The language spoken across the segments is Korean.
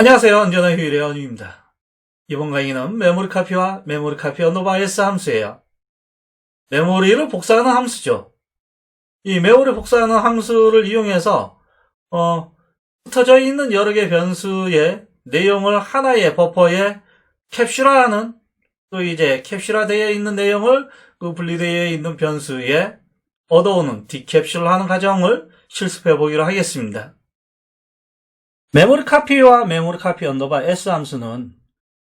안녕하세요. 언제나 휴일의 언유입니다. 이번 강의는 메모리 카피와 메모리 카피 언더바 S 함수예요. 메모리를 복사하는 함수죠. 이 메모리 복사하는 함수를 이용해서 어, 흩어져 있는 여러 개의 변수의 내용을 하나의 버퍼에 캡슐화하는 또 이제 캡슐화되어 있는 내용을 그 분리되어 있는 변수에 얻어오는 디캡슐하는 과정을 실습해 보기로 하겠습니다. 메모리 카피와 메모리 카피 언더바 S 함수는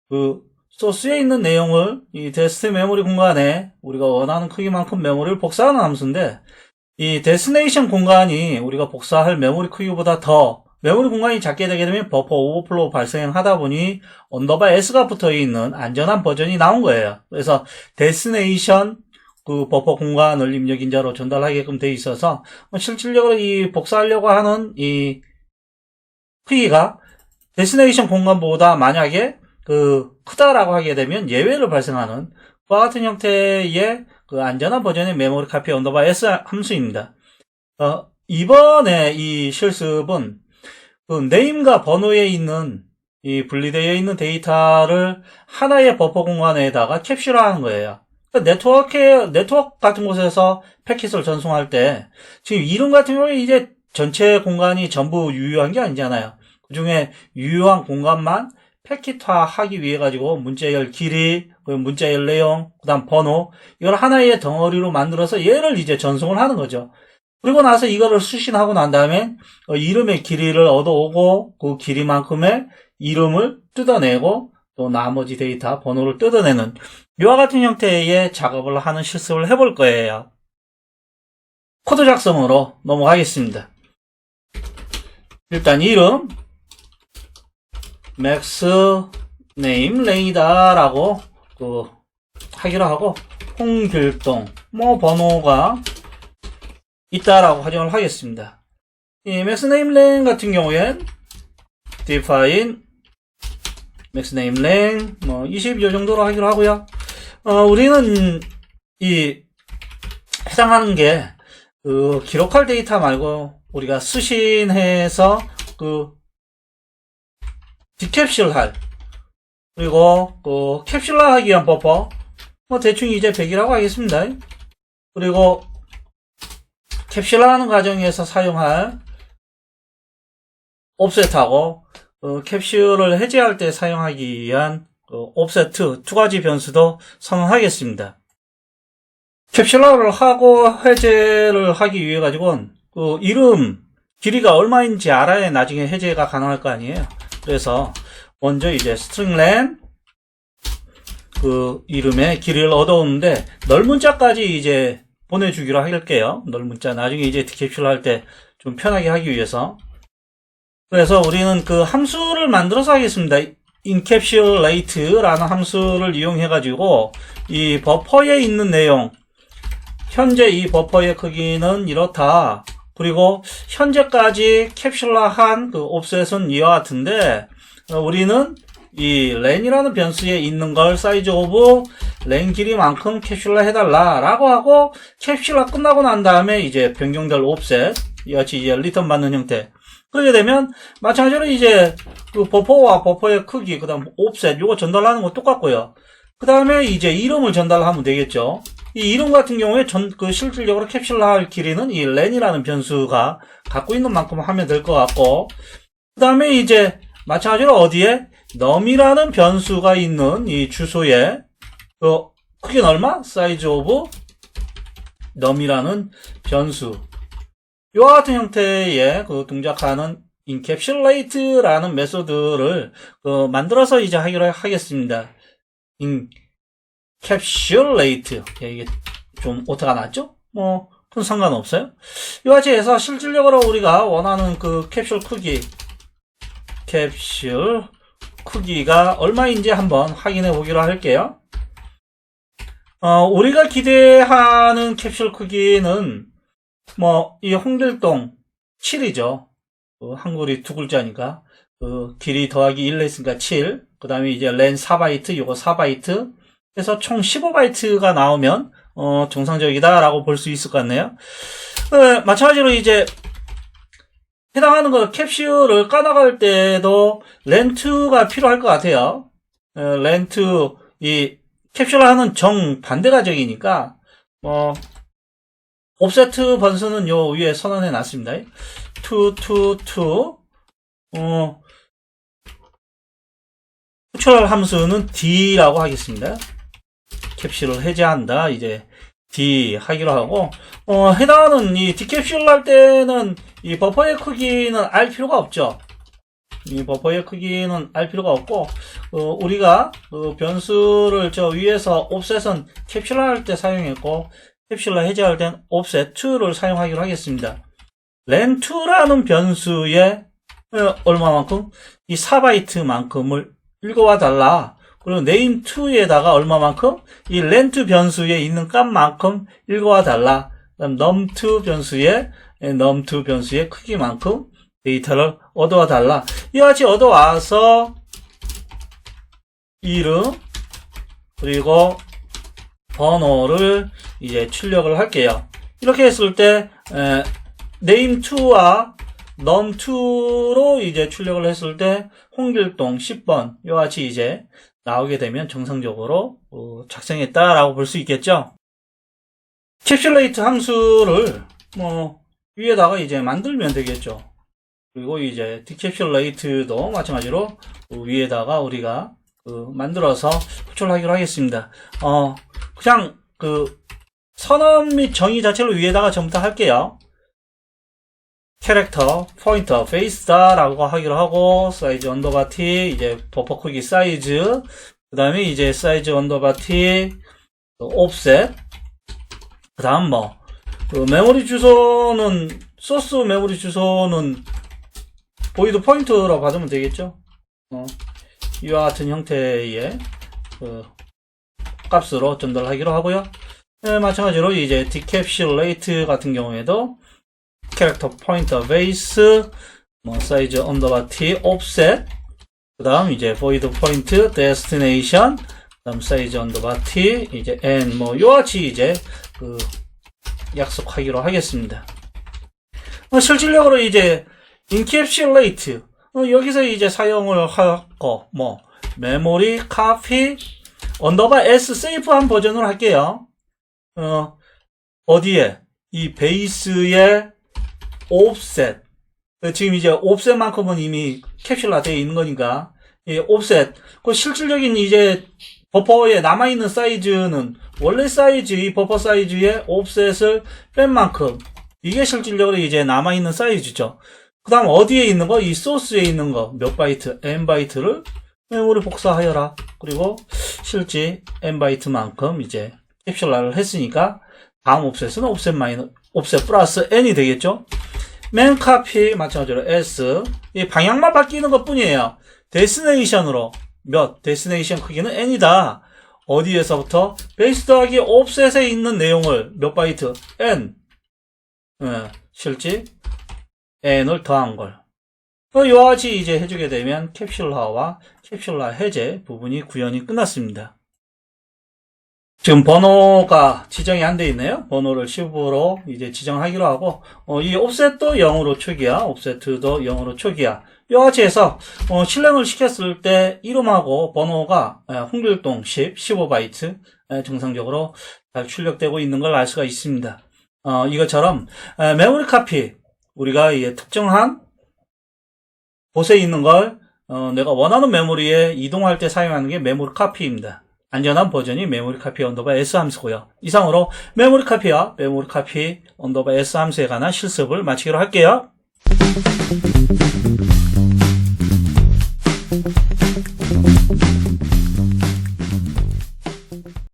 그 소스에 있는 내용을 이 데스트 메모리 공간에 우리가 원하는 크기만큼 메모리를 복사하는 함수인데 이 데스네이션 공간이 우리가 복사할 메모리 크기보다 더 메모리 공간이 작게 되게 되면 버퍼 오버플로우 발생하다 보니 언더바 S가 붙어 있는 안전한 버전이 나온 거예요. 그래서 데스네이션 그 버퍼 공간을 입력 인자로 전달하게끔 돼 있어서 실질적으로 이 복사하려고 하는 이 크기가 데스네이션 공간보다 만약에 그 크다라고 하게 되면 예외를 발생하는 그와 같은 형태의 그 안전한 버전의 메모리 카피 언더바 S 함수입니다. 어, 이번에 이 실습은 그 네임과 번호에 있는 이 분리되어 있는 데이터를 하나의 버퍼 공간에다가 캡슐화하는 거예요. 그러니까 네트워크 네트워크 같은 곳에서 패킷을 전송할 때 지금 이름 같은 경우에 이제 전체 공간이 전부 유효한 게 아니잖아요. 그 중에 유효한 공간만 패킷화 하기 위해 가지고 문자열 길이, 문자열 내용, 그 다음 번호, 이걸 하나의 덩어리로 만들어서 얘를 이제 전송을 하는 거죠. 그리고 나서 이거를 수신하고 난 다음에 어, 이름의 길이를 얻어오고 그 길이만큼의 이름을 뜯어내고 또 나머지 데이터 번호를 뜯어내는 이와 같은 형태의 작업을 하는 실습을 해볼 거예요. 코드 작성으로 넘어가겠습니다. 일단 이름 맥스 네임 레이다라고 그 하기로 하고 홍길동 뭐 번호가 있다라고 확정을 하겠습니다. 이 맥스 네임 랭 같은 경우엔 define 맥스 네임 랭뭐 20여 정도로 하기로 하고요. 어, 우리는 이 해당하는 게 그 기록할 데이터 말고 우리가 수신해서 그 디캡슐 할 그리고 그 캡슐화 하기 위한 버퍼 뭐 대충 이제 100이라고 하겠습니다. 그리고 캡슐화하는 과정에서 사용할 옵셋하고 그 캡슐을 해제할 때 사용하기 위한 그 옵세트 두 가지 변수도 선언하겠습니다. 캡슐화를 하고 해제를 하기 위해 가지고는 그 이름 길이가 얼마인지 알아야 나중에 해제가 가능할 거 아니에요. 그래서 먼저 이제 stringlen 그 이름의 길이를 얻어오는데 널문자까지 이제 보내주기로 할게요. 널문자 나중에 이제 디캡슐 할 때 좀 편하게 하기 위해서 그래서 우리는 그 함수를 만들어서 하겠습니다. encapsulate라는 함수를 이용해 가지고 이 버퍼에 있는 내용 현재 이 버퍼의 크기는 이렇다. 그리고 현재까지 캡슐화한 그 옵셋은 이와 같은데 어, 우리는 이 렌이라는 변수에 있는 걸 사이즈 오브 렌 길이만큼 캡슐화 해달라 라고 하고 캡슐화 끝나고 난 다음에 이제 변경될 옵셋 이같이 이제 리턴 받는 형태. 그렇게 되면 마찬가지로 이제 그 버퍼와 버퍼의 크기 그 다음 옵셋 요거 전달하는 거 똑같고요. 그 다음에 이제 이름을 전달하면 되겠죠 이 이름 같은 경우에 전, 그 실질적으로 캡슐화할 길이는 이 렌이라는 변수가 갖고 있는 만큼 하면 될 것 같고, 그 다음에 이제 마찬가지로 어디에 num이라는 변수가 있는 이 주소에 그 크기는 얼마? 사이즈 오브 num이라는 변수. 이와 같은 형태의 그 동작하는 encapsulate라는 메소드를 그 만들어서 이제 하기로 하겠습니다. in 캡슐레이트 이게 좀 오타가 났죠? 뭐 큰 상관없어요. 이와 같이 해서 실질적으로 우리가 원하는 그 캡슐 크기 캡슐 크기가 얼마인지 한번 확인해 보기로 할게요. 어, 우리가 기대하는 캡슐 크기는 뭐 이 홍길동 7이죠. 그 한글이 두 글자니까 그 길이 더하기 1 했으니까 7. 그 다음에 이제 렌 4바이트, 요거 4바이트. 그래서 총 15바이트가 나오면 어, 정상적이다라고 볼 수 있을 것 같네요. 어, 마찬가지로 이제 해당하는 거 캡슐을 까나갈 때도 렌트가 필요할 것 같아요. 어, 렌트 이 캡슐을 하는 정 반대 가정이니까 뭐 옵세트 번수는 요 위에 선언해 놨습니다. 2, 2, 2. 어, 후출 함수는 D라고 하겠습니다. 캡슐을 해제한다. 이제 D 하기로 하고, 어, 해당하는 이 D캡슐 할 때는 이 버퍼의 크기는 알 필요가 없죠. 이 버퍼의 크기는 알 필요가 없고, 어, 우리가 그 변수를 저 위에서 옵셋은 캡슐 할때 사용했고, 캡슐러 해제할 땐 offset2를 사용하기로 하겠습니다. len2라는 변수에 어, 얼마만큼? 이 4바이트만큼을 읽어와 달라. 그리고 name2에다가 얼마만큼? 이 len2 변수에 있는 값만큼 읽어와 달라. 그다음 num2 변수에 num2 변수의 크기만큼 데이터를 얻어와 달라. 이와 같이 얻어와서 이름 그리고 번호를 이제 출력을 할게요. 이렇게 했을 때 에, name2와 num2로 이제 출력을 했을 때 홍길동 10번 이와 같이 이제 나오게 되면 정상적으로 어, 작성했다라고 볼 수 있겠죠. 캡슐레이트 함수를 뭐 위에다가 이제 만들면 되겠죠. 그리고 이제 디캡슐레이트도 마찬가지로 그 위에다가 우리가 그 만들어서 호출하기로 하겠습니다. 어 그냥 그 선언 및 정의 자체를 위에다가 전부 다 할게요. 캐릭터, 포인터, 페이스다라고 하기로 하고 사이즈 언더바 t 이제 버퍼 크기 사이즈 그 다음에 이제 사이즈 언더바 t 옵셋 그 다음 뭐 그 메모리 주소는 소스 메모리 주소는 보이드 포인트라고 받으면 되겠죠. 어, 이와 같은 형태의 그 값으로 전달하기로 하고요. 네, 마찬가지로 이제 디캡슐레이트 같은 경우에도 캐릭터 포인터 베이스 뭐 사이즈 언더바 t 옵셋 그 다음 이제 void 포인트 destination 그다음 사이즈 언더바 t 이제 n 뭐 요같이 이제 그 약속하기로 하겠습니다. 어, 실질적으로 이제 encapsulate 어, 여기서 이제 사용을 하고 뭐 메모리 카피 언더바 s 세이프한 버전으로 할게요. 어, 어디에? 이 베이스의 그 지금 이제 옵셋만큼은 이미 캡슐화 되어 있는 거니까, 이 옵셋. 그 실질적인 이제 버퍼에 남아있는 사이즈는 원래 사이즈, 이 버퍼 사이즈의 옵셋을 뺀 만큼, 이게 실질적으로 이제 남아있는 사이즈죠. 그 다음 어디에 있는 거? 이 소스에 있는 거. 몇 바이트? n 바이트를 메모리 복사하여라. 그리고 실제 n 바이트만큼 이제 캡슐라를 했으니까 다음 옵셋은 옵셋 마이너 옵셋 플러스 n이 되겠죠. 맨 카피 마찬가지로 s 이 방향만 바뀌는 것 뿐이에요. 데스네이션으로 몇 데스네이션 크기는 n이다. 어디에서부터 베이스 더하기 옵셋에 있는 내용을 몇 바이트 n 예, 실제 n을 더한 걸. 어, 이와 같이 이제 해주게 되면 캡슐화와 캡슐화 해제 부분이 구현이 끝났습니다. 지금 번호가 지정이 안 돼 있네요. 번호를 10으로 이제 지정하기로 하고, 어, 이 옵셋도 0으로 초기화, 옵셋도 0으로 초기화. 이와 같이 해서, 어, 실행을 시켰을 때 이름하고 번호가 에, 홍길동 10, 15바이트 에, 정상적으로 잘 출력되고 있는 걸 알 수가 있습니다. 어, 이것처럼 에, 메모리 카피, 우리가 이 특정한 곳에 있는 걸 어, 내가 원하는 메모리에 이동할 때 사용하는 게 메모리 카피입니다. 안전한 버전이 메모리 카피 언더바 S 함수고요. 이상으로 메모리 카피와 메모리 카피 언더바 S 함수에 관한 실습을 마치기로 할게요.